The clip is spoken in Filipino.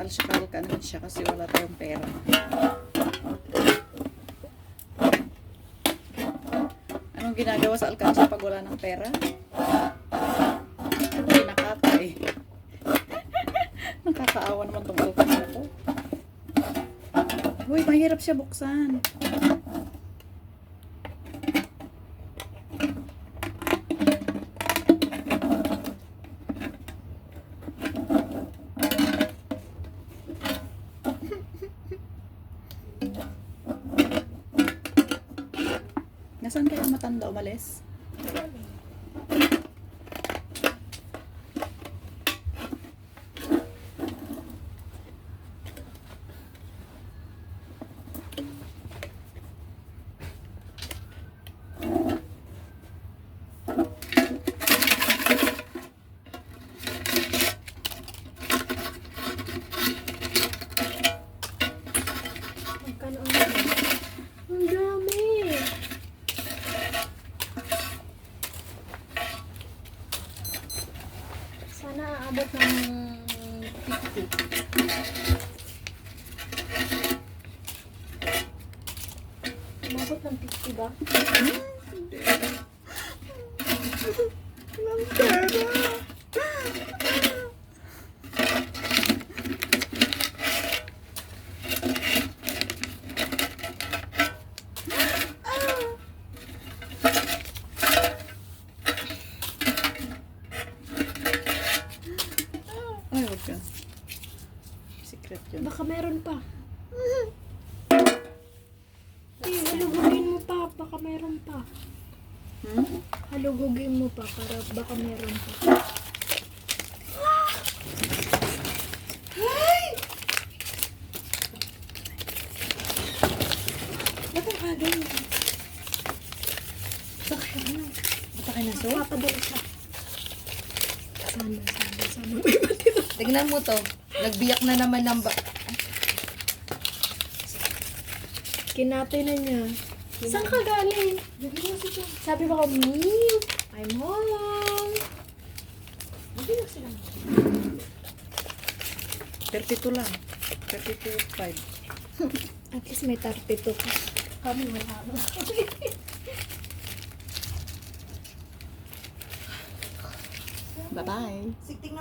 alsyakal ka naman siya kasi wala tayong pera. Anong ginagawa sa alkansya pag wala ng pera? Kinakata eh. Nakakaawa naman tong alkansya ko. Uy, mahirap siya buksan. Nasaan kaya matanda umalis? Magkano ang dami? Ang dami! Sana aabot ng 50. Umabot ng 50 ba? Walang pera. Ay, wag ka. Secret yun. Baka meron pa. Ay, halugugin mo pa. Baka meron pa. Hmm? Halugugin mo pa para baka meron pa. Ba't ang aga yun? Baka ano? Baka na so? Papadala siya. Sana, sana, sana. Tignan mo to. Nagbiyak na naman ng ba... Kinatay na niya. Saan ka galing? Sabi ko, Mew, I'm home. 32 lang. 32.5. At least may 32 ka. Kami wala. Bye-bye.